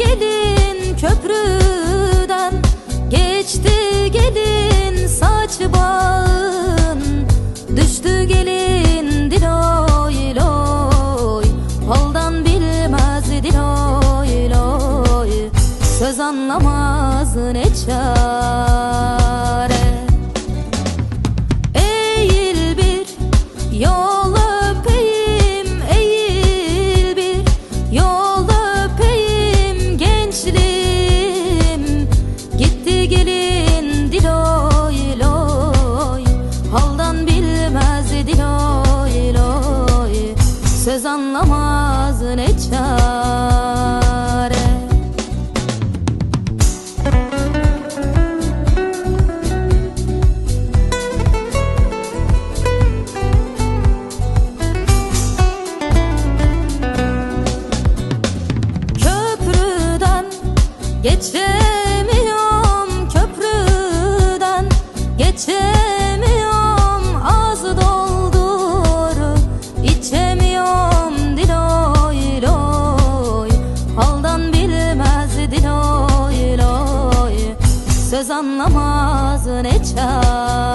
gelin köprüden. Geçti gelin saç bağın. Düştü gelin diloy loy. Haldan bilmez diloy loy. Söz anlamaz ne çare Söz anlamaz ne çare. Köprüden geçer. Göz anlamaz ne çare